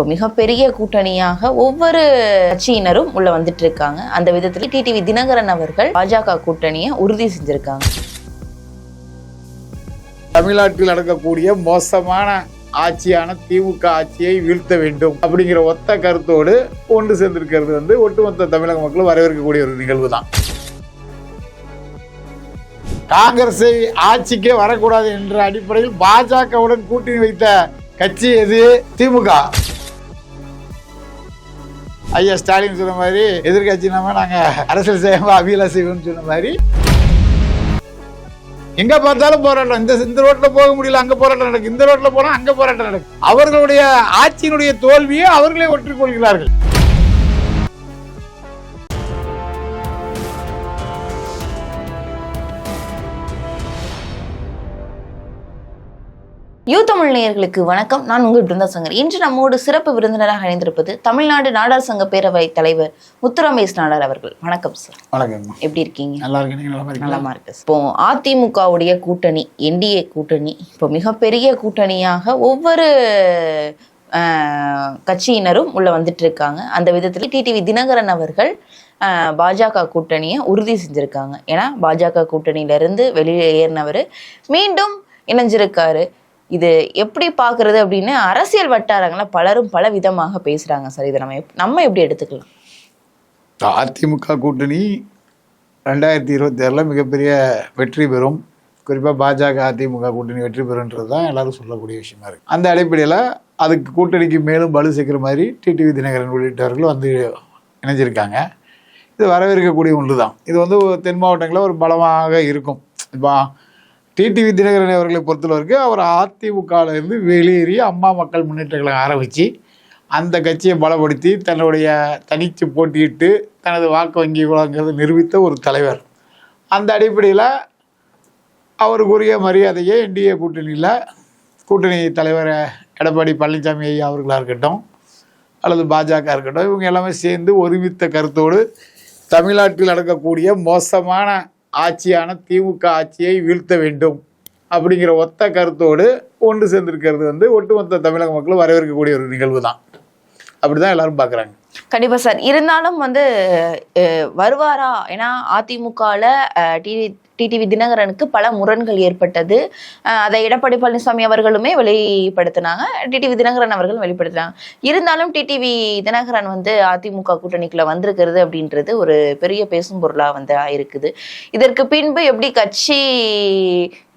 இப்போ மிகப்பெரிய கூட்டணியாக ஒவ்வொரு கட்சியினரும் உள்ள வந்துட்டு இருக்காங்க அந்த விதத்தில் டிடிவி தினகரன் அவர்கள் பாஜக கூட்டணியை உறுதி செஞ்சிருக்காங்க. தமிழ்நாட்டில் நடக்கக்கூடிய மோசமான ஆட்சியான திமுக ஆட்சியை வீழ்த்த வேண்டும் அப்படிங்கிற ஒத்த கருத்தோடு ஒன்று சேர்ந்திருக்கிறது வந்து ஒட்டுமொத்த தமிழக மக்களும் வரவேற்கக்கூடிய ஒரு நிகழ்வு தான் காங்கிரஸை ஆட்சிக்கே வரக்கூடாது என்ற அடிப்படையில் பாஜகவுடன் கூட்டணி வைத்த கட்சி எது? திமுக. ஐயா ஸ்டாலின் சொன்ன மாதிரி எதிர்கட்சி நாங்கள் அரசியல் செய்யாம அவியல செய்வோம்னு சொன்ன மாதிரி. எங்க பார்த்தாலும் போராட்டம். இந்த இந்த ரோட்ல போக முடியல அங்க போராட்டம் நடக்கும் இந்த ரோட்ல போனா அங்க போராட்டம் நடக்கும் அவர்களுடைய ஆட்சியினுடைய தோல்வியை அவர்களே ஒற்றுக்கொள்கிறார்கள். யூ தமிழ் நேயர்களுக்கு வணக்கம். நான் உங்கள் பிருந்தா சங்கர் இன்று நம்மோடு சிறப்பு விருந்தினராக இணைந்திருப்பது தமிழ்நாடு நாடார் சங்க பேரவை தலைவர் முத்துரமேஷ் நாடார் அவர்கள். வணக்கம் சார் வணக்கம்மா எப்படி இருக்கீங்க? நல்லா இருக்கு நீங்க நல்லா இருக்கு இப்போ அதிமுகவுடைய கூட்டணி என்டிஏ கூட்டணி இப்போ மிகப்பெரிய கூட்டணியாக ஒவ்வொரு ஆஹ், கட்சியினரும் உள்ள வந்துட்டு இருக்காங்க அந்த விதத்தில் டிடிவி தினகரன் அவர்கள் பாஜக கூட்டணியை உறுதி செஞ்சிருக்காங்க. ஏன்னா பாஜக கூட்டணியில இருந்து வெளியே ஏறினவர் மீண்டும் இணைஞ்சிருக்காரு. இது எப்படி பார்க்குறது அப்படின்னு அரசியல் வட்டாரங்கள பலரும் பல விதமாக பேசுறாங்க சார். இதை நம்ம எப்- நம்ம எப்படி எடுத்துக்கலாம்? அதிமுக கூட்டணி ரெண்டாயிரத்தி இருபத்தி ஆறில் மிகப்பெரிய வெற்றி பெறும். குறிப்பாக பாஜக அதிமுக கூட்டணி வெற்றி பெறுன்றது தான் எல்லாரும் சொல்லக்கூடிய விஷயமா இருக்குது அந்த அடிப்படையில் அதுக்கு கூட்டணிக்கு மேலும் பலு சேர்க்குற மாதிரி டிடிவி தினகரன் உள்ளிட்டவர்கள் வந்து இணைஞ்சிருக்காங்க. இது வரவேற்கக்கூடிய ஒன்று தான் இது வந்து தென் மாவட்டங்களில் ஒரு பலமாக இருக்கும். இப்போ டிடிவி தினகரன் அவர்களை பொறுத்தளவுக்கு அவர் அதிமுகவில் வெளியேறி அம்மா மக்கள் முன்னேற்ற கழகம் ஆரம்பித்து அந்த கட்சியை பலப்படுத்தி தன்னுடைய தனித்து போட்டியிட்டு தனது வாக்கு வங்கி குளங்கிறது நிரூபித்த ஒரு தலைவர். அந்த அடிப்படையில் அவருக்குரிய மரியாதையை என்டிஏ கூட்டணியில் கூட்டணி தலைவர் எடப்பாடி பழனிசாமி ஐயா அவர்களாக இருக்கட்டும் அல்லது பாஜக இருக்கட்டும் இவங்க எல்லாமே சேர்ந்து ஒருமித்த கருத்தோடு தமிழ்நாட்டில் நடக்கக்கூடிய மோசமான ஆட்சியான திமுக ஆட்சியை வீழ்த்த வேண்டும் அப்படிங்கிற ஒத்த கருத்தோடு ஒன்று சேர்ந்திருக்கிறது வந்து ஒட்டுமொத்த தமிழக மக்களும் வரவேற்கக்கூடிய ஒரு நிகழ்வு தான் அப்படிதான் எல்லாரும் பார்க்குறாங்க. கண்டிப்பா சார். இருந்தாலும் வந்து வருவாரா? ஏன்னா அதிமுகல டிடிவி தினகரனுக்கு பல முரண்கள் ஏற்பட்டது. அதை எடப்பாடி பழனிசாமி அவர்களுமே வெளிப்படுத்தினாங்க. டிடிவி தினகரன் அவர்களும் வெளிப்படுத்தினாங்க. இருந்தாலும் டிடிவி தினகரன் வந்து அதிமுக கூட்டணிக்குள்ள வந்திருக்கிறது அப்படின்றது ஒரு பெரிய பேசும் பொருளா வந்து ஆயிருக்குது. இதற்கு பின்பு எப்படி கட்சி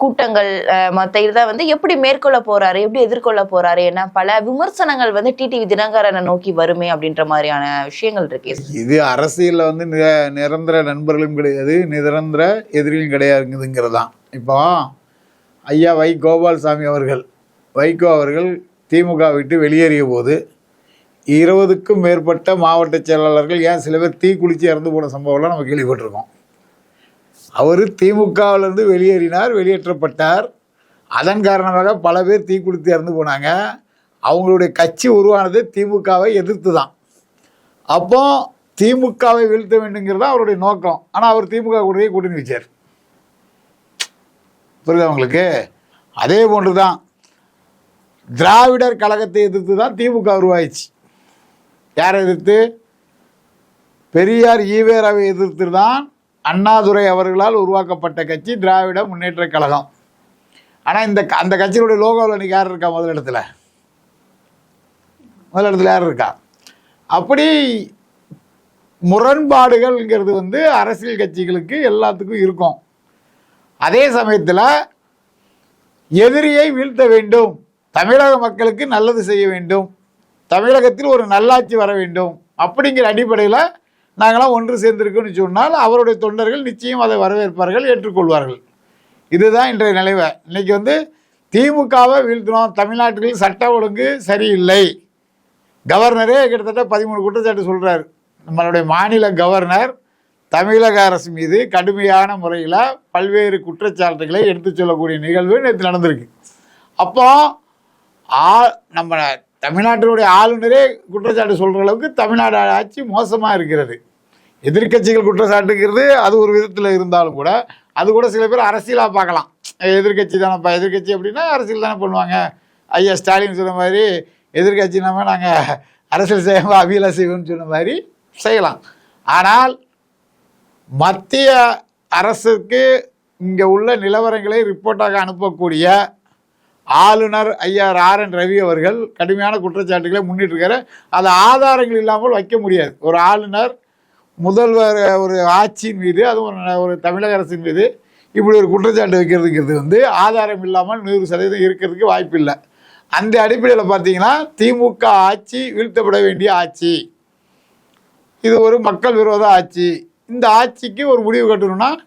கூட்டங்கள் மற்ற இதை வந்து எப்படி மேற்கொள்ள போறாரு எப்படி எதிர்கொள்ள போறாரு ஏன்னா பல விமர்சனங்கள் வந்து டிடிவி தினகரனை நோக்கி வருமே அப்படின்ற மாதிரியான விஷயங்கள் இருக்கு. இது அரசியலில் வந்து நிரந்தர நண்பர்களும் கிடையாது நிரந்தர எதிரியும் கிடையாதுங்கிறது தான் இப்போ ஐயா வை கோபால்சாமி அவர்கள் வைகோ அவர்கள் திமுக விட்டு வெளியேறிய போது இருபதுக்கும் மேற்பட்ட மாவட்ட செயலாளர்கள் ஏன் சில பேர் தீ குளிச்சு இறந்து போன சம்பவம்லாம் நம்ம கேள்விப்பட்டிருக்கோம். அவர் திமுகவிலேருந்து வெளியேறினார் வெளியேற்றப்பட்டார். அதன் காரணமாக பல பேர் தீக்குளித்து இறந்து போனாங்க. அவங்களுடைய கட்சி உருவானது திமுகவை எதிர்த்து தான் அப்போ திமுகவை வீழ்த்த வேண்டுங்கிறது அவருடைய நோக்கம். ஆனால் அவர் திமுக கூடவே கூட்டணி வச்சார். புரியுது உங்களுக்கு? அதே போன்று தான் திராவிடர் கழகத்தை எதிர்த்து தான் திமுக உருவாயிடுச்சு. யாரை எதிர்த்து? பெரியார் ஈவேராவை எதிர்த்து தான் அண்ணாதுரை அவர்களால் உருவாக்கப்பட்ட கட்சி திராவிட முன்னேற்ற கழகம். ஆனால் இந்த க- அந்த கட்சியினுடைய லோகோவில் இன்னைக்கு யார் இருக்கா முதலிடத்தில் முதலிடத்தில் யார் இருக்கா? அப்படி முரண்பாடுகள்ங்கிறது வந்து அரசியல் கட்சிகளுக்கு எல்லாத்துக்கும் இருக்கும். அதே சமயத்தில் எதிரியை வீழ்த்த வேண்டும். தமிழக மக்களுக்கு நல்லது செய்ய வேண்டும். தமிழகத்தில் ஒரு நல்லாட்சி வர வேண்டும். அப்படிங்கிற அடிப்படையில் நாங்களாம் ஒன்று சேர்ந்திருக்கோம்னு சொன்னால் அவருடைய தொண்டர்கள் நிச்சயம் அதை வரவேற்பார்கள் ஏற்றுக்கொள்வார்கள். இதுதான் இன்றைய நிலைவை இன்றைக்கி வந்து திமுகவை வீழ்த்தினோம். தமிழ்நாட்டில் சட்ட ஒழுங்கு சரியில்லை. கவர்னரே கிட்டத்தட்ட பதிமூணு குற்றச்சாட்டு சொல்கிறார் நம்மளுடைய மாநில கவர்னர் தமிழக அரசு மீது கடுமையான முறையில் பல்வேறு குற்றச்சாட்டுகளை எடுத்துச் சொல்லக்கூடிய நிகழ்வு நேற்று நடந்திருக்கு. அப்போ ஆ நம்ம தமிழ்நாட்டினுடைய ஆளுநரே குற்றச்சாட்டு சொல்கிற அளவுக்கு தமிழ்நாடு ஆட்சி மோசமாக இருக்கிறது. எதிர்க்கட்சிகள் குற்றச்சாட்டுங்கிறது அது ஒரு விதத்தில் இருந்தாலும் கூட அது கூட சில பேர் அரசியலாக பார்க்கலாம். எதிர்க்கட்சி தானேப்பா எதிர்க்கட்சி அப்படின்னா அரசியல் தானே பண்ணுவாங்க. ஐயா ஸ்டாலின் சொன்ன மாதிரி எதிர்கட்சி நம்ம நாங்கள் அரசியல் செய்யாமல் அவியல செய்வோம்னு சொன்ன மாதிரி செய்யலாம். ஆனால் மத்திய அரசுக்கு இங்கே உள்ள நிலவரங்களை ரிப்போர்ட்டாக அனுப்பக்கூடிய ஆளுநர் ஐயா ஆர் என் ரவி அவர்கள் கடுமையான குற்றச்சாட்டுகளை முன்னிட்டிருக்காரு. அது ஆதாரங்கள் இல்லாமல் வைக்க முடியாது. ஒரு ஆளுநர் முதல்வர் ஒரு ஆட்சியின் மீது அதுவும் ஒரு- ஒரு தமிழக அரசின் மீது இப்படி ஒரு குற்றச்சாட்டு வைக்கிறதுங்கிறது வந்து ஆதாரம் இல்லாமல் நூறு சதவீதம் இருக்கிறதுக்கு வாய்ப்பில்லை அந்த அடிப்படையில் பார்த்தீங்கன்னா திமுக ஆட்சி வீழ்த்தப்பட வேண்டிய ஆட்சி. இது ஒரு மக்கள் விரோத ஆட்சி. இந்த ஆட்சிக்கு ஒரு முடிவு கட்டணும்னா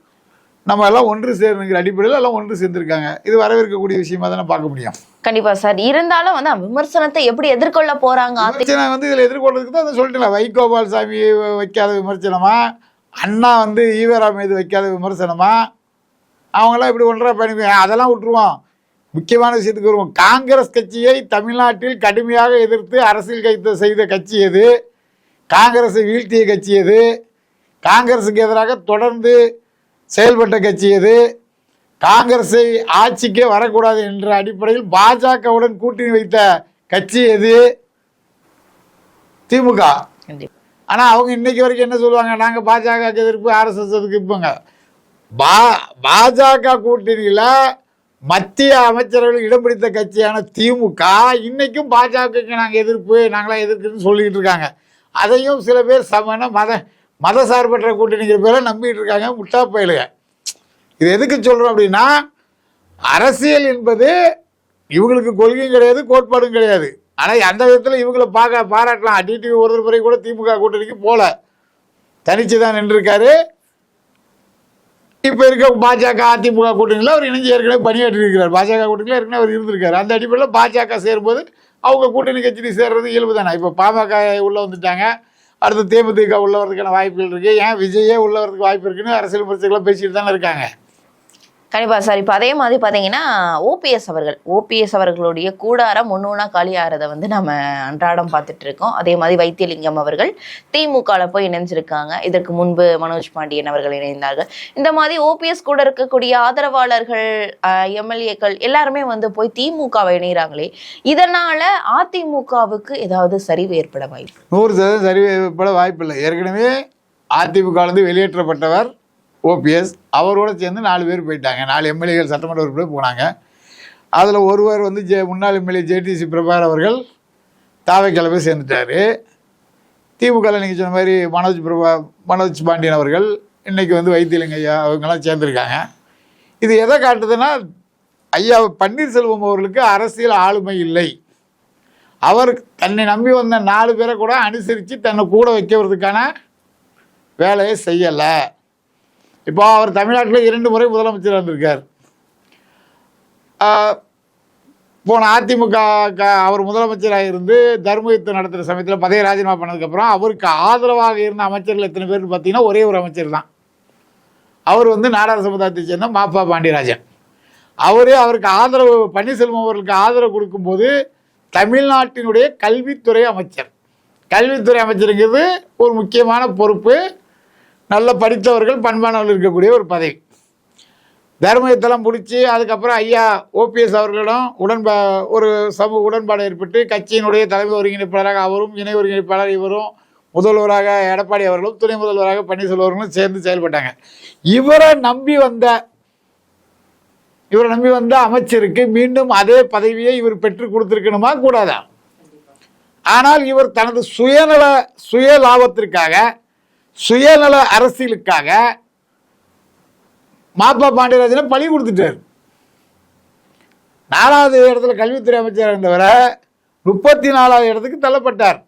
நம்ம எல்லாம் ஒன்று சேரணுங்கிற அடிப்படையில் எல்லாம் ஒன்று சேர்ந்திருக்காங்க. இது வரவேற்கக்கூடிய விஷயமா தானே பார்க்க முடியும். கண்டிப்பா சார். இருந்தாலும் வந்து விமர்சனத்தை எப்படி எதிர்கொள்ள போறாங்க? விமர்சனம் வந்து இதில் எதிர்கொள்றதுக்கு தான் சொல்லிட்டேன். வைகோபால் சாமி வைக்காத விமர்சனமா? அண்ணா வந்து ஈவரா மீது வைக்காத விமர்சனமா? அவங்களாம் இப்படி ஒன்றா பண்ணி அதெல்லாம் விட்டுருவோம். முக்கியமான விஷயத்துக்கு வருவோம். காங்கிரஸ் கட்சியை தமிழ்நாட்டில் கடுமையாக எதிர்த்து அரசியல் கைது செய்த கட்சி எது? காங்கிரஸை வீழ்த்திய கட்சி எது? காங்கிரஸுக்கு எதிராக தொடர்ந்து செயல்பட்ட கட்சி எது? காங்கிரஸை ஆட்சிக்கே வரக்கூடாது என்ற அடிப்படையில் பாஜகவுடன் கூட்டணி வைத்த கட்சி எது? திமுக. கண்டிப்பா. ஆனா அவங்க இன்னைக்கு வரைக்கும் என்ன சொல்லுவாங்க? நாங்க பாஜக எதிர்ப்பு ஆர்எஸ்எஸ் இருப்போங்க பா பாஜக கூட்டணியில மத்திய அமைச்சர்கள் இடம் பிடித்த கட்சியான திமுக இன்னைக்கும் பாஜகவுக்கு நாங்கள் எதிர்ப்பு நாங்களாம் எதிர்க்குன்னு சொல்லிக்கிட்டு இருக்காங்க. அதையும் சில பேர் சமண மத மதசார்பற்ற கூட்டணிங்கிற பேரை நம்பிட்டு இருக்காங்க முட்டா பயலுக. இது எதுக்கு சொல்கிறோம் அப்படின்னா அரசியல் என்பது இவங்களுக்கு கொள்கையும் கிடையாது கோட்பாடும் கிடையாது. ஆனால் அந்த விதத்தில் இவங்களை பார்க்க பாராட்டலாம். டிடிவி ஒருத்தர் முறை கூட திமுக கூட்டணிக்கு போல. தனிச்சு தான் நின்றுருக்காரு. இப்போ இருக்க பாஜக அதிமுக கூட்டணியில் அவர் இணைஞ்சு ஏற்கனவே பணியாற்றி இருக்கிறார். பாஜக கூட்டணியில் ஏற்கனவே அவர் இருந்திருக்காரு. அந்த அடிப்படையில் பாஜக சேரும்போது அவங்க கூட்டணி கட்சி சேர்றது இயல்பு தானே இப்போ பாமக உள்ளே வந்துட்டாங்க. அடுத்து தேமுதிக உள்ள வரதுக்கான வாய்ப்புகள் இருக்குது ஏன் விஜயே உள்ள வரதுக்கு வாய்ப்பு இருக்குன்னு அரசியல் பிரச்சனைலாம் பேசிட்டு தானே இருக்காங்க. கண்டிப்பாக சார். இப்போ அதே மாதிரி பார்த்தீங்கன்னா ஓபிஎஸ் அவர்கள் ஓபிஎஸ் அவர்களுடைய கூடாரம் ஒன்னொன்னா காலியாகிறத வந்து நம்ம அன்றாடம் பார்த்துட்டு இருக்கோம் அதே மாதிரி வைத்தியலிங்கம் அவர்கள் திமுகவில் போய் இணைஞ்சிருக்காங்க. இதற்கு முன்பு மனோஜ் பாண்டியன் அவர்கள் இணைந்தார்கள். இந்த மாதிரி ஓபிஎஸ் கூட இருக்கக்கூடிய ஆதரவாளர்கள் எம்எல்ஏக்கள் எல்லாருமே வந்து போய் திமுகவை இணைகிறாங்களே இதனால அதிமுகவுக்கு ஏதாவது சரிவு ஏற்பட வாய்ப்பு நூறு சதவீதம் சரிவு ஏற்பட வாய்ப்பில்லை. ஏற்கனவே அதிமுகலேருந்து வெளியேற்றப்பட்டவர் ஓபிஎஸ் அவரோட சேர்ந்து நாலு பேர் போயிட்டாங்க. நாலு எம்எல்ஏகள் சட்டமன்ற உறுப்பினர் போனாங்க. அதில் ஒருவர் வந்து ஜே முன்னாள் எம்எல்ஏ ஜேடிசி பிரபாகர் அவர்கள் தாவை போய் சேர்ந்துட்டார். திமுகவில் நீங்கள் சொன்ன மாதிரி மனோஜ் பிரபா மனோஜ் பாண்டியன் அவர்கள் இன்றைக்கி வந்து வைத்தியலிங்க ஐயா அவங்கெல்லாம் சேர்ந்துருக்காங்க. இது எதை காட்டுதுன்னா ஐயா பன்னீர்செல்வம் அவர்களுக்கு அரசியல் ஆளுமை இல்லை. அவர் தன்னை நம்பி வந்த நாலு பேரை கூட அனுசரித்து தன்னை கூட வைக்கிறதுக்கான வேலையை செய்யலை. இப்போ அவர் தமிழ்நாட்டில் இரண்டு முறை முதலமைச்சராக இருந்திருக்கார் போன அதிமுக க- அவர் முதலமைச்சராக இருந்து தர்மயுத்தம் நடத்துகிற சமயத்தில் பதவி ராஜினாமா பண்ணதுக்கப்புறம் அவருக்கு ஆதரவாக இருந்த அமைச்சர்கள் எத்தனை பேர்னு பார்த்தீங்கன்னா ஒரே ஒரு அமைச்சர் தான். அவர் வந்து நாடார் சமுதாயத்தை சேர்ந்த மாப்பா பாண்டியராஜன். அவரே அவருக்கு ஆதரவு பன்னீர்செல்வம் அவர்களுக்கு ஆதரவு கொடுக்கும்போது தமிழ்நாட்டினுடைய கல்வித்துறை அமைச்சர். கல்வித்துறை அமைச்சருங்கிறது ஒரு முக்கியமான பொறுப்பு. நல்ல படித்தவர்கள் பண்பானவர்கள் இருக்கக்கூடிய ஒரு பதவி. தர்மயத்தெல்லாம் முடித்து அதுக்கப்புறம் ஐயா ஓபிஎஸ் அவர்களிடம் உடன்பா ஒரு சமூக உடன்பாடு ஏற்பட்டு கட்சியினுடைய தலைமை ஒருங்கிணைப்பாளராக அவரும் இணை ஒருங்கிணைப்பாளர் இவரும் முதல்வராக எடப்பாடி அவர்களும் துணை முதல்வராக பன்னீர்செல்வர்களும் சேர்ந்து செயல்பட்டாங்க. இவரை நம்பி வந்த இவரை நம்பி வந்த அமைச்சருக்கு மீண்டும் அதே பதவியை இவர் பெற்று கொடுத்துருக்கணுமா? கூடாதா? ஆனால் இவர் தனது சுயநல சுய லாபத்திற்காக சுயநல அரசியலுக்காக மாப்பா பாண்டியராஜனை பழி கொடுத்துட்டார். நாலாவது இடத்துல கல்வித்துறை அமைச்சர் இருந்தவரை முப்பத்தி நாலாவது இடத்துக்கு தள்ளப்பட்டார்.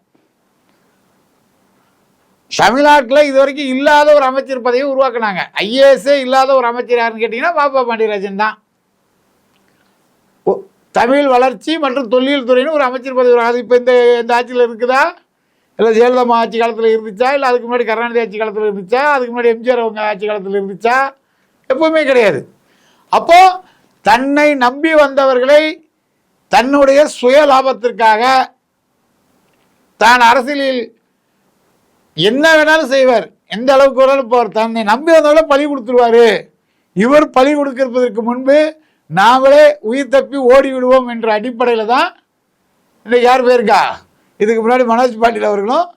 தமிழ்நாட்டில் இது வரைக்கும் இல்லாத ஒரு அமைச்சர் பதவியை உருவாக்குனாங்க. ஐஏஎஸ்ஏ இல்லாத ஒரு அமைச்சர் யாருன்னு கேட்டிங்கன்னா மாப்பா பாண்டியராஜன் தான். தமிழ் வளர்ச்சி மற்றும் தொழில் துறைன்னு ஒரு அமைச்சர் பதவி அது இப்போ இந்த இந்த ஆட்சியில் இருக்குதா? இல்லை ஜெயலலிதா ஆட்சி காலத்தில் இருந்துச்சா? இல்லை அதுக்கு முன்னாடி கருணாநிதி ஆட்சி காலத்தில் இருந்துச்சா? அதுக்கு முன்னாடி எம்ஜிஆர் அவங்க ஆட்சி காலத்தில் இருந்துச்சா? எப்பவுமே கிடையாது. அப்போது தன்னை நம்பி வந்தவர்களை தன்னுடைய சுய லாபத்திற்காக தான் அரசியலில் என்ன வேணாலும் செய்வார். எந்த அளவுக்கு வேணாலும் போவார் தன்னை நம்பி வந்தவர்கள பழி கொடுத்துருவார். இவர் பழி கொடுக்கிறதுக்கு முன்பு நாமளே உயிர் தப்பி ஓடி விடுவோம் என்ற அடிப்படையில் தான் இன்னைக்கு யார் போயிருக்கா? இதுக்கு முன்னாடி மனோஜ் பாட்டில் அவர்களும்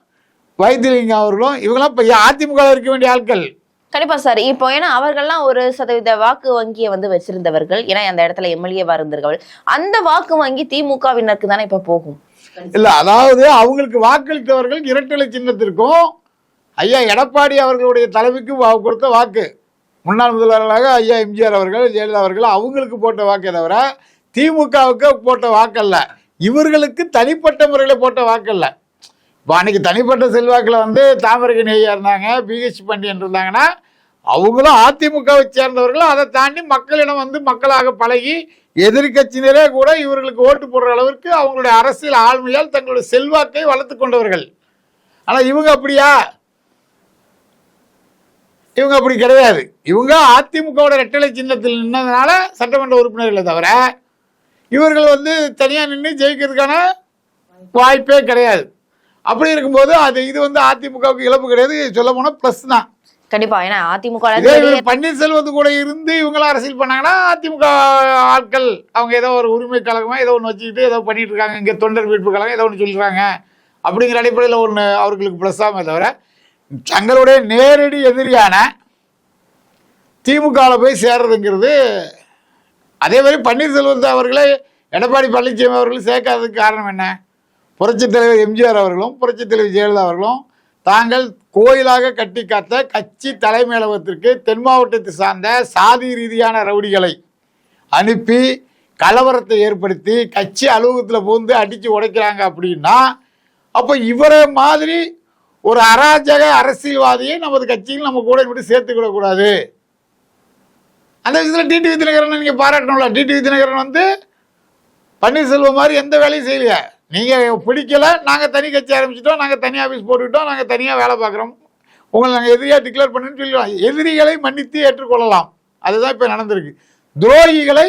வைத்தியலிங்கம் அவர்களும் இவங்கெல்லாம் இப்போ அதிமுக இருக்க வேண்டிய ஆட்கள். கண்டிப்பா சார். இப்போ ஏன்னா அவர்கள்லாம் ஒரு சதவீத வாக்கு வங்கியை வந்து வச்சிருந்தவர்கள். ஏன்னா அந்த இடத்துல எம்எல்ஏவா இருந்தவர்கள் அந்த வாக்கு வங்கி திமுகவினருக்கு தானே இப்ப போகும். இல்ல அதாவது அவங்களுக்கு வாக்களித்தவர்கள் இரட்டலை சின்னத்திற்கும் ஐயா எடப்பாடி அவர்களுடைய தலைமைக்கு வா- கொடுத்த வாக்கு. முன்னாள் முதல்வர்களாக ஐயா எம்ஜிஆர் அவர்கள் ஜெயலலிதா அவர்கள் அவங்களுக்கு போட்ட வாக்கே தவிர திமுகவுக்கு போட்ட வாக்கல்ல. இவர்களுக்கு தனிப்பட்ட முறையில் போட்ட வாக்கல்ல. இப்போ அன்னைக்கு தனிப்பட்ட செல்வாக்கில் வந்து தாமரகன் ஐயா இருந்தாங்க பிஹெச் பாண்டியன் இருந்தாங்கன்னா அவங்களும் அதிமுகவை சேர்ந்தவர்களும் அதை தாண்டி மக்களிடம் வந்து மக்களாக பழகி எதிர்கட்சியினரே கூட இவர்களுக்கு ஓட்டு போடுற அளவிற்கு அவங்களுடைய அரசியல் ஆளுமையால் தங்களுடைய செல்வாக்கை வளர்த்து கொண்டவர்கள். ஆனால் இவங்க அப்படியா? இவங்க அப்படி கிடையாது. இவங்க அதிமுகவோட ரெட்டலை சின்னத்தில் நின்னதுனால சட்டமன்ற உறுப்பினர்களை தவிர இவர்கள் வந்து தனியாக நின்று ஜெயிக்கிறதுக்கான வாய்ப்பே கிடையாது. அப்படி இருக்கும்போது அது இது வந்து அதிமுகவுக்கு இழப்பு கிடையாது. சொல்ல போனால் ப்ளஸ் தான். கண்டிப்பா. ஏன்னா அதிமுக பன்னீர்செல்வத்து கூட இருந்து இவங்களாம் அரசியல் பண்ணாங்கன்னா அதிமுக ஆட்கள் அவங்க ஏதோ ஒரு உரிமை கழகமா ஏதோ ஒன்று வச்சுக்கிட்டு ஏதோ பண்ணிட்டு இருக்காங்க. இங்கே தொண்டர் மீட்பு கழகம் ஏதோ ஒன்று சொல்லிடுறாங்க. அப்படிங்கிற அடிப்படையில் ஒன்று அவர்களுக்கு ப்ளஸ்ஸாமே தவிர தங்களுடைய நேரடி எதிரியான திமுகவில் போய் சேர்றதுங்கிறது அதே மாதிரி பன்னீர்செல்வத்தை அவர்களே எடப்பாடி பழனிசாமி அவர்கள் சேர்க்காததுக்கு காரணம் என்ன? புரட்சித் தலைவர் எம்ஜிஆர் அவர்களும் புரட்சித் தலைவர் ஜெயலலிதா அவர்களும் தாங்கள் கோயிலாக கட்டி காத்த கட்சி தலைமையகத்திற்கு தென் மாவட்டத்தை சார்ந்த சாதி ரீதியான ரவுடிகளை அனுப்பி கலவரத்தை ஏற்படுத்தி கட்சி அலுவலகத்தில் புகுந்து அடித்து உடைக்கிறாங்க அப்படின்னா அப்போ இவரை மாதிரி ஒரு அராஜக அரசியல்வாதியை நமது கட்சியில் நம்ம கூட இப்படி சேர்த்துக்கிடக்கூடாது அந்த விஷயத்தில் டிடிவி தினகரனை நீங்கள் பாராட்டணும்ல. டிடிவி தினகரன் வந்து பன்னீர்செல்வம் மாதிரி எந்த வேலையும் செய்யலையே. நீங்கள் பிடிக்கல நாங்கள் தனி கட்சி ஆரம்பிச்சிட்டோம் நாங்கள் தனி ஆஃபீஸ் போட்டுக்கிட்டோம் நாங்கள் தனியாக வேலை பார்க்குறோம். உங்களை நாங்கள் எதிரியாக டிக்ளேர் பண்ணுன்னு சொல்லிடுவோம் எதிரிகளை மன்னித்து ஏற்றுக்கொள்ளலாம். அதுதான் இப்போ நடந்திருக்கு. துரோகிகளை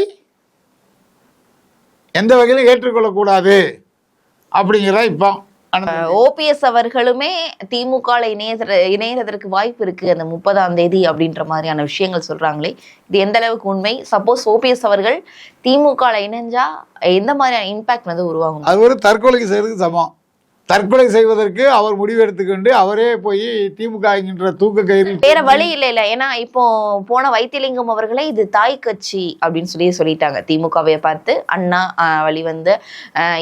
எந்த வகையிலும் ஏற்றுக்கொள்ளக்கூடாது. அப்படிங்கிறத இப்போ ஓபிஎஸ் அவர்களுமே திமுக ல இணையற இணையறதற்கு வாய்ப்பு இருக்கு. அந்த முப்பதாம் தேதி அப்படின்ற மாதிரியான விஷயங்கள் சொல்றாங்களே. இது எந்த அளவுக்கு உண்மை? சப்போஸ் ஓபிஎஸ் அவர்கள் திமுக இணைஞ்சா எந்த மாதிரியான இம்பாக்ட் வந்து உருவாகும்? அது ஒரு தற்கொலைக்கு செய்யறதுக்கு சமம். தற்கொலை செய்வதற்கு அவர் முடிவு எடுத்துக்கொண்டு அவரே போய் திமுக என்கின்ற தூக்க கயிறில் வேற வழி இல்ல இல்ல. ஏன்னா இப்போ போன வைத்தியலிங்கம் அவர்களே இது தாய் கட்சி அப்படின்னு சொல்லி சொல்லிட்டாங்க. திமுகவை பார்த்து அண்ணா வழிவந்த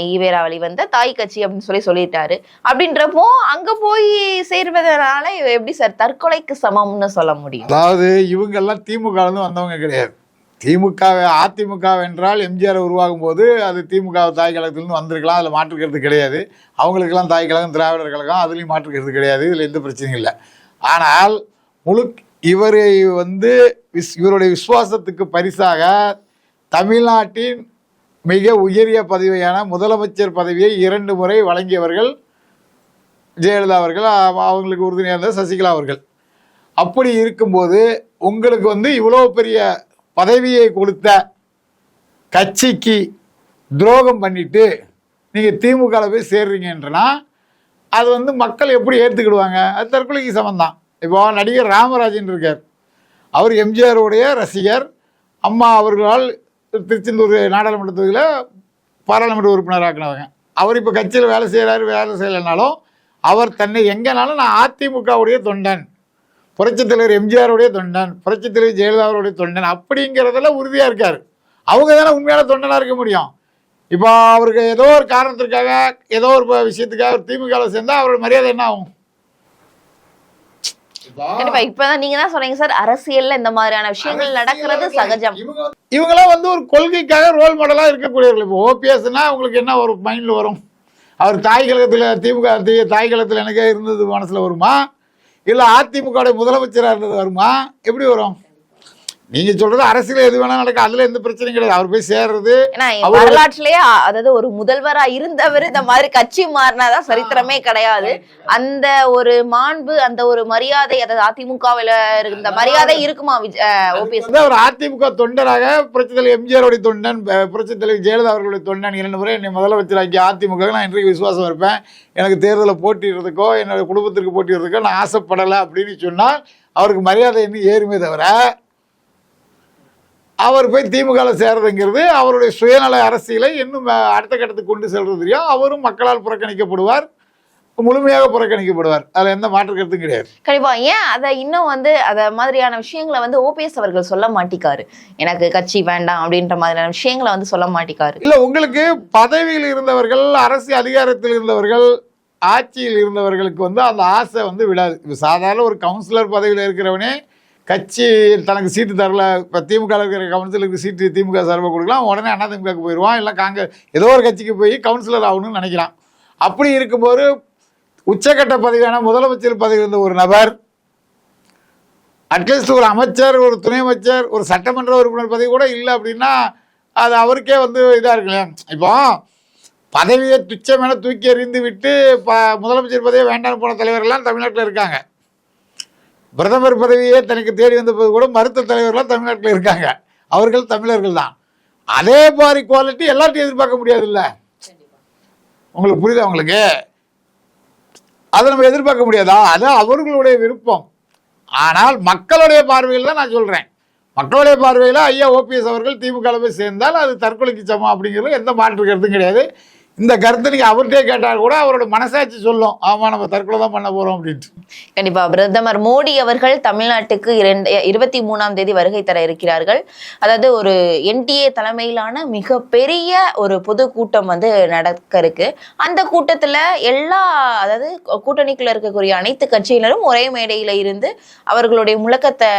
ஈவேரா வழிவந்த தாய் கட்சி அப்படின்னு சொல்லி சொல்லிட்டாரு. அப்படின்றப்போ அங்க போய் சேர்வதனால எப்படி சார் தற்கொலைக்கு சமம்னு சொல்ல முடியும்? அதாவது இவங்க எல்லாம் திமுக வந்தவங்க கிடையாது. திமுக அதிமுக என்றால் எம்ஜிஆர் உருவாகும் போது அது திமுக தாய் கழகத்திலிருந்து வந்திருக்கலாம். அதில் மாற்றுக்கிறது கிடையாது. அவங்களுக்கெல்லாம் தாய் கழகம் திராவிடர் கழகம் அதுலேயும் மாற்றுக்கிறது கிடையாது. இதில் எந்த பிரச்சனையும் இல்லை. ஆனால் முழு இவரை வந்து விஸ் இவருடைய விசுவாசத்துக்கு பரிசாக தமிழ்நாட்டின் மிக உயரிய பதவியான முதலமைச்சர் பதவியை இரண்டு முறை வழங்கியவர்கள் ஜெயலலிதா அவர்கள் அவங்களுக்கு உறுதுணையாக இருந்த சசிகலா அவர்கள். அப்படி இருக்கும்போது உங்களுக்கு வந்து இவ்வளோ பெரிய பதவியை கொடுத்த கட்சிக்கு துரோகம் பண்ணிட்டு நீங்கள் திமுகவில் போய் சேர்றீங்கன்றனா அது வந்து மக்கள் எப்படி ஏற்றுக்கிடுவாங்க அது தற்கொலைக்கு சமந்தான் இப்போ நடிகர் ராமராஜன் இருக்கார். அவர் எம்ஜிஆருடைய ரசிகர். அம்மா அவர்களால் திருச்செந்தூர் நாடாளுமன்ற தொகுதியில் பாராளுமன்ற உறுப்பினராக்குனவங்க. அவர் இப்போ கட்சியில் வேலை செய்கிறாரு வேலை செய்யலைனாலும் அவர் தன்னை எங்கேனாலும் நான் அதிமுகவுடைய தொண்டன். புரட்சித் தலைவர் எம்ஜிஆருடைய தொண்டன் புரட்சித் தலைவர் ஜெயலலிதாவுடைய தொண்டன் அப்படிங்கிறதுல உறுதியாக இருக்கார். அவங்க தானே உண்மையான தொண்டனாக இருக்க முடியும். இப்போ அவருக்கு ஏதோ ஒரு காரணத்திற்காக ஏதோ ஒரு விஷயத்துக்காக ஒரு திமுகவில் சேர்ந்தா அவரோட மரியாதை என்ன ஆகும்? கண்டிப்பா இப்பதான் நீங்க தான் சொன்னீங்க சார் அரசியல்ல இந்த மாதிரியான விஷயங்கள் நடக்கிறது சகஜம். இவங்களாம் வந்து ஒரு கொள்கைக்காக ரோல் மாடலாக இருக்கக்கூடியவர்கள். இப்போ ஓபிஎஸ்னா உங்களுக்கு என்ன ஒரு மைண்டில் வரும்? அவர் தாய் கழகத்தில் திமுக தி- தாய் கழகத்தில் எனக்கே இருந்தது மனசில் வருமா? இல்லை அதிமுக முதலமைச்சராக இருந்தது வருமா? எப்படி வரும்? நீங்கள் சொல்கிறது அரசியல் எது வேணால் நடக்கும். அதில் எந்த பிரச்சனையும் கிடையாது. அவர் போய் சேர்றது வரலாற்றிலேயே அதாவது ஒரு முதல்வரா இருந்தவர் இந்த மாதிரி கட்சி மாறினாதான் சரித்திரமே கிடையாது. அந்த ஒரு மாண்பு அந்த ஒரு மரியாதை அதாவது அதிமுகவில இருந்த மரியாதை இருக்குமா ஓபிஎஸ்? அவர் அதிமுக தொண்டராக புரட்சித் தலைவர் எம்ஜிஆருடைய தொண்டன் ப- புரட்சித் தலைவர் ஜெயலலிதா அவர்களுடைய தொண்டன். இரண்டு முறை என்னை முதலமைச்சராக்கி அதிமுக நான் இன்றைக்கு விசுவாசம் இருப்பேன். எனக்கு தேர்தலில் போட்டிடுறதுக்கோ என்னோட குடும்பத்திற்கு போட்டிடுறதுக்கோ நான் ஆசைப்படலை அப்படின்னு சொன்னால் அவருக்கு மரியாதை இன்னும் ஏறுமே தவிர அவர் போய் திமுகவில் சேர்றதுங்கிறது அவருடைய சுயநல அரசியலை இன்னும் அடுத்த கட்டத்துக்கு கொண்டு செல்றது தெரியும் அவரும் மக்களால் புறக்கணிக்கப்படுவார் முழுமையாக புறக்கணிக்கப்படுவார். அதில் எந்த மாற்று கருத்தும் கிடையாது. கண்டிப்பா. ஏன்? அதை இன்னும் வந்து அத மாதிரியான விஷயங்களை வந்து ஓபிஎஸ் அவர்கள் சொல்ல மாட்டிக்காரு. எனக்கு கட்சி வேண்டாம் அப்படின்ற மாதிரியான விஷயங்களை வந்து சொல்ல மாட்டிக்காரு. இல்லை உங்களுக்கு பதவியில் இருந்தவர்கள் அரசு அதிகாரத்தில் இருந்தவர்கள் ஆட்சியில் இருந்தவர்களுக்கு வந்து அந்த ஆசை வந்து விடாது இப்போ சாதாரண ஒரு கவுன்சிலர் பதவியில் இருக்கிறவனே கட்சி தனக்கு சீட்டு தரல இப்போ திமுக இருக்கிற கவுன்சிலருக்கு சீட்டு திமுக சார்பாக கொடுக்கலாம் உடனே அண்ணா திமுக போயிடுவான் இல்லை காங்கிரஸ் ஏதோ ஒரு கட்சிக்கு போய் கவுன்சிலர் ஆகணும்னு நினைக்கிறான். அப்படி இருக்கும்போது உச்சக்கட்ட பதவியான முதலமைச்சர் பதவி இருந்த ஒரு நபர் அட்லீஸ்ட் ஒரு அமைச்சர் ஒரு துணை அமைச்சர் ஒரு சட்டமன்ற உறுப்பினர் பதவி கூட இல்லை அப்படின்னா அது அவருக்கே வந்து இதாக இருக்கு இப்போ பதவியை துச்சமேன தூக்கி எறிந்து விட்டு ப முதலமைச்சர் பதவியை வேண்டாம் போன தலைவர்கள்லாம் தமிழ்நாட்டில் இருக்காங்க. பிரதமர் பதவியே தனக்கு தேடி வந்த போது கூட மருத்துவ தலைவர்கள்லாம் தமிழ்நாட்டில் இருக்காங்க. அவர்கள் தமிழர்கள் தான். அதே மாதிரி குவாலிட்டி எல்லாத்தையும் எதிர்பார்க்க முடியாதுல்ல? உங்களுக்கு புரியுதா உங்களுக்கு? அதை நம்ம எதிர்பார்க்க முடியாதா? அது அவர்களுடைய விருப்பம். ஆனால் மக்களுடைய பார்வையில் தான் நான் சொல்கிறேன் மக்களுடைய பார்வையில் ஐயா ஓபிஎஸ் அவர்கள் திமுக போய் சேர்ந்தால் அது தற்கொலைக்கு சமம் அப்படிங்கிறது எந்த மாற்று கருத்தும் கிடையாது. இந்த கருத்தை நீங்கள் அவர்கிட்டே கேட்டால் கூட அவரோட மனசாட்சி சொல்லும். ஆமாம் நம்ம தற்கொலை தான் பண்ண போகிறோம் அப்படின்ட்டு. கண்டிப்பாக பிரதமர் மோடி அவர்கள் தமிழ்நாட்டுக்கு இரண்டு இருபத்தி மூணாம் தேதி வருகை தர இருக்கிறார்கள். அதாவது ஒரு என்டிஏ தலைமையிலான மிகப்பெரிய ஒரு பொது கூட்டம் வந்து நடக்க இருக்கு. அந்த கூட்டத்தில் எல்லா அதாவது கூட்டணிக்குள்ள இருக்கக்கூடிய அனைத்து கட்சியினரும் ஒரே மேடையில் இருந்து அவர்களுடைய முழக்கத்தை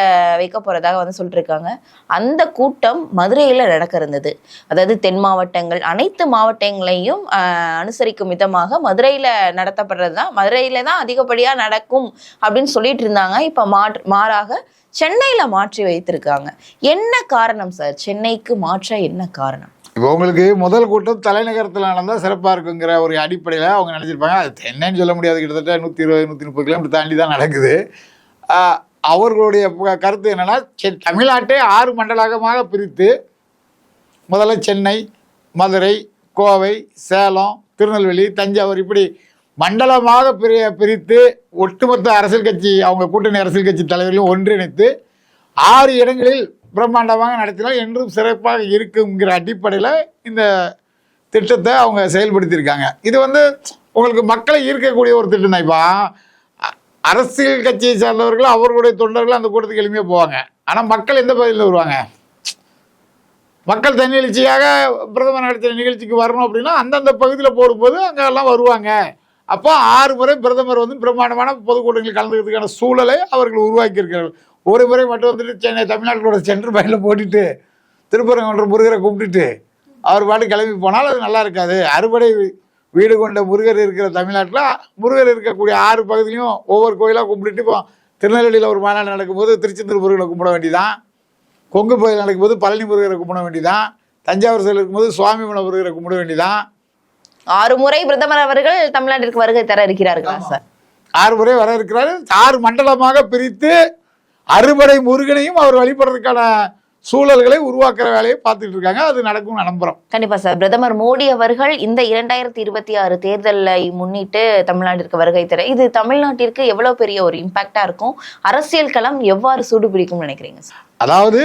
வைக்க போறதாக வந்து சொல்லிட்டுருக்காங்க அந்த கூட்டம் மதுரையில் நடக்க இருந்தது. அதாவது தென் மாவட்டங்கள் அனைத்து மாவட்டங்களையும் அனுசரிக்கும் விதமாக மதுரையில நடத்தப்படுறது தான் மதுரையில தான் அதிகப்படியா நடக்கும் அப்படின்னு சொல்லிட்டு இருந்தாங்க. இப்ப மாற்று மாறாக சென்னையில மாற்றி வைத்திருக்காங்க. என்ன காரணம் சார்? சென்னைக்கு மாற்ற என்ன காரணம்? இப்போ உங்களுக்கு முதல் கூட்டம் தலைநகரத்தில் நடந்தால் சிறப்பாக இருக்குங்கிற ஒரு அடிப்படையில் அவங்க நினச்சிருப்பாங்க. அது என்னன்னு சொல்ல முடியாது. கிட்டத்தட்ட நூற்றி இருபது நூற்றி முப்பது கிலோமீட்டர் தாண்டி தான் நடக்குது. அவர்களுடைய கருத்து என்னென்னா தமிழ்நாட்டை ஆறு மண்டலமாக பிரித்து முதல்ல சென்னை மதுரை கோவை சேலம் திருநெல்வேலி தஞ்சாவூர் இப்படி மண்டலமாக பிரி பிரித்து ஒட்டுமொத்த அரசியல் கட்சி அவங்க கூட்டணி அரசியல் கட்சி தலைவர்களும் ஒன்றிணைத்து ஆறு இடங்களில் பிரம்மாண்டமாக நடத்தினால் என்றும் சிறப்பாக இருக்குங்கிற அடிப்படையில் இந்த திட்டத்தை அவங்க செயல்படுத்தியிருக்காங்க. இது வந்து உங்களுக்கு மக்களை ஈர்க்கக்கூடிய ஒரு திட்டம் தான் இப்போ அ- அரசியல் கட்சியை சார்ந்தவர்கள் அவர்களுடைய தொண்டர்கள் அந்த கூட்டத்துக்கு எளிமையாக போவாங்க. ஆனால் மக்கள் எந்த பகுதியில் வருவாங்க? மக்கள் தன்னெழுச்சியாக பிரதமர் நடத்தின நிகழ்ச்சிக்கு வரணும் அப்படின்னா அந்தந்த பகுதியில் போடும்போது அங்கே எல்லாம் வருவாங்க. அப்போ ஆறு முறை பிரதமர் வந்து பிரம்மாண்டமான பொதுக்கூட்டங்களில் கலந்துக்கிறதுக்கான சூழலை அவர்கள் உருவாக்கி இருக்கிறார்கள் ஒரு முறை மட்டும் வந்துட்டு சென்னை தமிழ்நாட்டோட சென்று பயனில் போட்டுட்டு திருப்பரங்குன்ற முருகரை கூப்பிட்டுட்டு அவர் பாட்டு கிளம்பி போனால் அது நல்லா இருக்காது. அறுபடை வீடு கொண்ட முருகர் இருக்கிற தமிழ்நாட்டில் முருகர் இருக்கக்கூடிய ஆறு பகுதியிலையும் ஒவ்வொரு கோயிலாக கும்பிட்டுட்டு இப்போ திருநெல்வேலியில் ஒரு மாநாடு நடக்கும்போது திருச்செந்தூர் முருகனை கும்பிட வேண்டியதான் கொங்கு கோயில் நடக்கும்போது பழனி முருகரை கும்பிட வேண்டியதான் தஞ்சாவூர் சைடில் இருக்கும்போது சுவாமி முருகரை கும்பிட வேண்டியதான் ஆறு முறை பிரதமர் அவர்கள் தமிழ்நாட்டிற்கு வருகை தர இருக்கிறார்களா சார்? ஆறு முறை வர இருக்கிறாரு. ஆறு மண்டலமாக பிரித்து அறுபடை முருகனையும் அவர் வழிபடுறதுக்கான சூழல்களை உருவாக்குற வேலையை பார்த்துட்டு இருக்காங்க. அது நடக்கும் நம்புறோம் கண்டிப்பா சார். பிரதமர் மோடி அவர்கள் இந்த இரண்டாயிரத்தி இருபத்தி ஆறு தேர்தலை முன்னிட்டு தமிழ்நாட்டிற்கு வருகை தர இது தமிழ்நாட்டிற்கு எவ்வளவு பெரிய ஒரு இம்பாக்டா இருக்கும்? அரசியல் களம் எவ்வாறு சூடு பிடிக்கும்னு நினைக்கிறீங்க சார்? அதாவது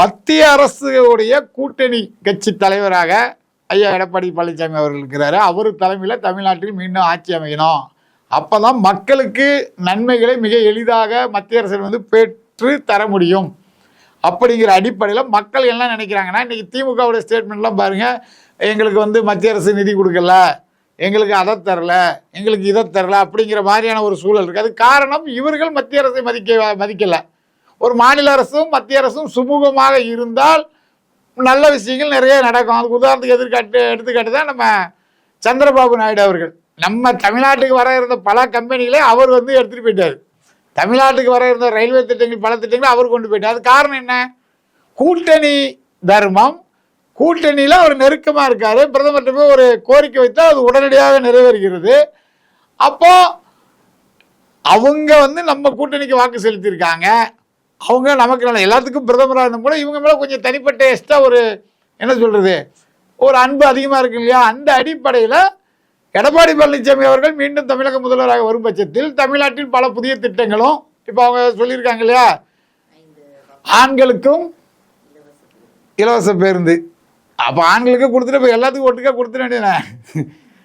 மத்திய அரசுடைய கூட்டணி கட்சி தலைவராக ஐயா எடப்பாடி பழனிசாமி அவர்கள் இருக்கிறாரு. அவர் தலைமையில் தமிழ்நாட்டில் மீண்டும் ஆட்சி அமையணும். அப்போ தான் மக்களுக்கு நன்மைகளை மிக எளிதாக மத்திய அரசு வந்து பெற்று தர முடியும். அப்படிங்கிற அடிப்படையில் மக்கள் என்ன நினைக்கிறாங்கன்னா இன்றைக்கி திமுகவுடைய ஸ்டேட்மெண்ட்லாம் பாருங்கள் எங்களுக்கு வந்து மத்திய அரசு நிதி கொடுக்கல. எங்களுக்கு அதை தரல. எங்களுக்கு இதை தரல அப்படிங்கிற மாதிரியான ஒரு சூழல் இருக்குது அது காரணம் இவர்கள் மத்திய அரசை மதிக்க மதிக்கலை. ஒரு மாநில அரசும் மத்திய அரசும் சுமூகமாக இருந்தால் நல்ல விஷயங்கள் நிறைய நடக்கும். அதுக்கு உதாரணத்துக்கு எதிர்காட்டு எடுத்துக்காட்டு தான் நம்ம சந்திரபாபு நாயுடு அவர்கள். நம்ம தமிழ்நாட்டுக்கு வர இருந்த பல கம்பெனிகளை அவர் வந்து எடுத்துகிட்டு போயிட்டார். தமிழ்நாட்டுக்கு வர இருந்த ரயில்வே திட்டங்கள் பல திட்டங்கள் அவர் கொண்டு போயிட்டார். அது காரணம் என்ன? கூட்டணி தர்மம். கூட்டணியில் அவர் நெருக்கமாக இருக்கார். பிரதமர்கிட்ட போய் ஒரு கோரிக்கை வைத்தால் அது உடனடியாக நிறைவேறுகிறது. அப்போ அவங்க வந்து நம்ம கூட்டணிக்கு வாக்கு செலுத்தியிருக்காங்க. அவங்க நமக்கு நல்ல எல்லாத்துக்கும் பிரதமராக இருந்தும் கூட இவங்க மேலே கொஞ்சம் தனிப்பட்ட எக்ஸ்ட்ரா ஒரு என்ன சொல்கிறது ஒரு அன்பு அதிகமாக இருக்கு இல்லையா? அந்த அடிப்படையில் எடப்பாடி பழனிசாமி அவர்கள் மீண்டும் தமிழக முதல்வராக வரும் பட்சத்தில் தமிழ்நாட்டில் பல புதிய திட்டங்களும் இப்போ அவங்க சொல்லியிருக்காங்க இல்லையா? ஆண்களுக்கும் இலவச பேருந்து. அப்போ ஆண்களுக்கு கொடுத்துட்டு இப்போ எல்லாத்துக்கும் ஒட்டுக்கா கொடுத்துட வேண்டியதானே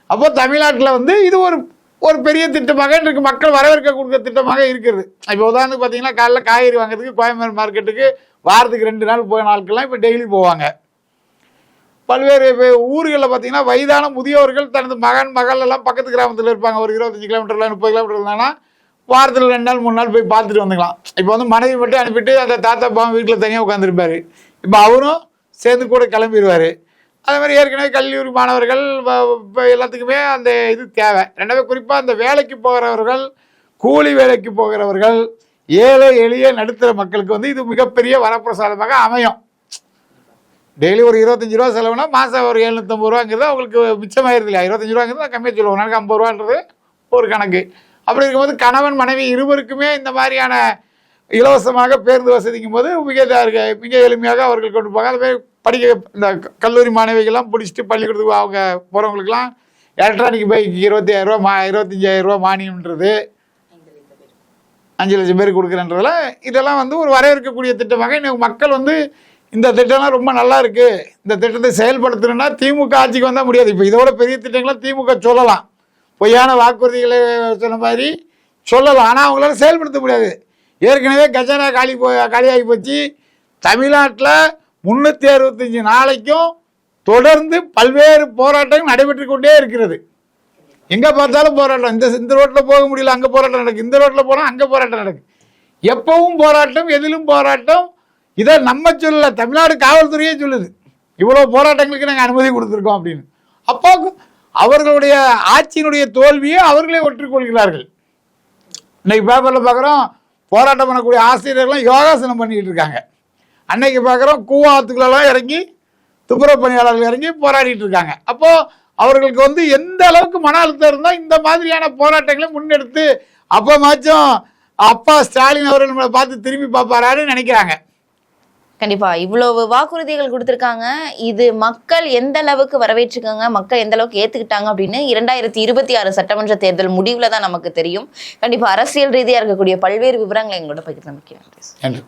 அப்போ தமிழ்நாட்டில் வந்து இது ஒரு ஒரு பெரிய திட்டமாக இன்றைக்கு மக்கள் வரவேற்க கொடுக்குற திட்டமாக இருக்கிறது. இப்போ உதாரணத்துக்கு பார்த்தீங்கன்னா காலைல காய்கறி வாங்குறதுக்கு கோயம்பேடு மார்க்கெட்டுக்கு வாரத்துக்கு ரெண்டு நாள் போய் நாட்கள்லாம் இப்போ டெய்லி போவாங்க. பல்வேறு ஊர்களில் பார்த்தீங்கன்னா வயதான முதியோர்கள் தனது மகன் மகள் எல்லாம் பக்கத்து கிராமத்தில் இருப்பாங்க. ஒரு இருபத்தஞ்சி கிலோமீட்டரில் முப்பது கிலோமீட்டர் இருந்தாங்கன்னா வாரத்தில் ரெண்டு நாள் மூணு நாள் போய் பார்த்துட்டு வந்துக்கலாம். இப்போ வந்து மனைவி மட்டும் அனுப்பிட்டு அந்த தாத்தா பாவம் வீட்டில் தனியாக உட்காந்துருப்பாரு இப்போ அவரும் சேர்ந்து கூட கிளம்பிடுவார் அதே மாதிரி ஏற்கனவே கல்லூரி மாணவர்கள் வ- இப்போ எல்லாத்துக்குமே அந்த இது தேவை. ரெண்டாவது குறிப்பாக அந்த வேலைக்கு போகிறவர்கள் கூலி வேலைக்கு போகிறவர்கள் ஏழை எளிய நடுத்தர மக்களுக்கு வந்து இது மிகப்பெரிய வரப்பிரசாதமாக அமையும். டெய்லி ஒரு இருபத்தஞ்சி ரூபா செலவுனா மாதம் ஒரு எழுநூத்தம்பது ரூபாங்கிறது அவங்களுக்கு மிச்சமாயிருது இல்லையா இருபத்தஞ்சி ரூபாங்கிறது நான் கம்மியாக சொல்லுவோம். நாளைக்கு ஐம்பது ரூபான்றது ஒரு கணக்கு. அப்படி இருக்கும்போது கணவன் மனைவி இருவருக்குமே இந்த மாதிரியான இலவசமாக பேருந்து வசதிக்கும் போது மிக இதாக மிக எளிமையாக அவர்கள் கொண்டு போக அது படிக்க இந்த கல்லூரி மாணவிகள்லாம் பிடிச்சிட்டு பள்ளிக்கூடத்துக்கு அவங்க போகிறவங்களுக்குலாம் எலக்ட்ரானிக் பைக்கு இருபத்தி ஆயிரரூவா மா இருபத்தஞ்சாயிரரூவா மானியம்ன்றது அஞ்சு லட்சம் பேருக்கு கொடுக்குறன்றதெல்லாம் இதெல்லாம் வந்து ஒரு வரவேற்கக்கூடிய திட்டமாக இன்னைக்கு மக்கள் வந்து இந்த திட்டம்லாம் ரொம்ப நல்லா இருக்கு. இந்த திட்டத்தை செயல்படுத்தணும்னா திமுக ஆட்சிக்கு வந்தால் முடியாது. இப்போ இதோட பெரிய திட்டங்கள்லாம் திமுக சொல்லலாம். பொய்யான வாக்குறுதிகளை சொன்ன மாதிரி சொல்லலாம். ஆனால் அவங்களால செயல்படுத்த முடியாது. ஏற்கனவே கஜானா காலி போ காலியாகி போச்சு. தமிழ்நாட்டில் முந்நூற்றி அறுபத்தஞ்சு நாளைக்கும் தொடர்ந்து பல்வேறு போராட்டங்கள் நடைபெற்று கொண்டே இருக்கிறது. எங்கே பார்த்தாலும் போராட்டம். இந்த இந்த ரோட்டில் போக முடியல அங்கே போராட்டம் நடக்கு. இந்த ரோட்டில் போனால் அங்கே போராட்டம் நடக்கு. எப்பவும் போராட்டம் எதிலும் போராட்டம் இதை நம்ம சொல்லல தமிழ்நாடு காவல்துறையே சொல்லுது. இவ்வளோ போராட்டங்களுக்கு நாங்கள் அனுமதி கொடுத்துருக்கோம் அப்படின்னு. அப்போ அவர்களுடைய ஆட்சியினுடைய தோல்வியை அவர்களே ஒற்றுக்கொள்கிறார்கள். இன்னைக்கு பேப்பரில் பார்க்குறோம் போராட்டம் பண்ணக்கூடிய ஆசிரியர்கள்லாம் யோகாசனம் பண்ணிக்கிட்டு இருக்காங்க. அன்னைக்கு பார்க்குறோம் கூவாத்துக்குள்ளெல்லாம் இறங்கி துப்புரவு பணியாளர்கள் இறங்கி போராடிட்டு இருக்காங்க. அப்போ அவர்களுக்கு வந்து எந்த அளவுக்கு மன அழுத்தம் இருந்தால் இந்த மாதிரியான போராட்டங்களை முன்னெடுத்து அப்போமாச்சும் அப்பா ஸ்டாலின் அவர்கள் நம்மளை பார்த்து திரும்பி பார்ப்பாரான்னு நினைக்கிறாங்க. கண்டிப்பா. இவ்வளவு வாக்குறுதிகள் கொடுத்திருக்காங்க. இது மக்கள் எந்த அளவுக்கு வரவேற்றுக்காங்க மக்கள் எந்த அளவுக்கு ஏத்துக்கிட்டாங்க அப்படின்னு இரண்டாயிரத்தி இருபத்தி ஆறு சட்டமன்ற தேர்தல் முடிவுல தான் நமக்கு தெரியும். கண்டிப்பா அரசியல் ரீதியா இருக்கக்கூடிய பல்வேறு விவரங்களை எங்களோட பகிர்ந்து நன்றி.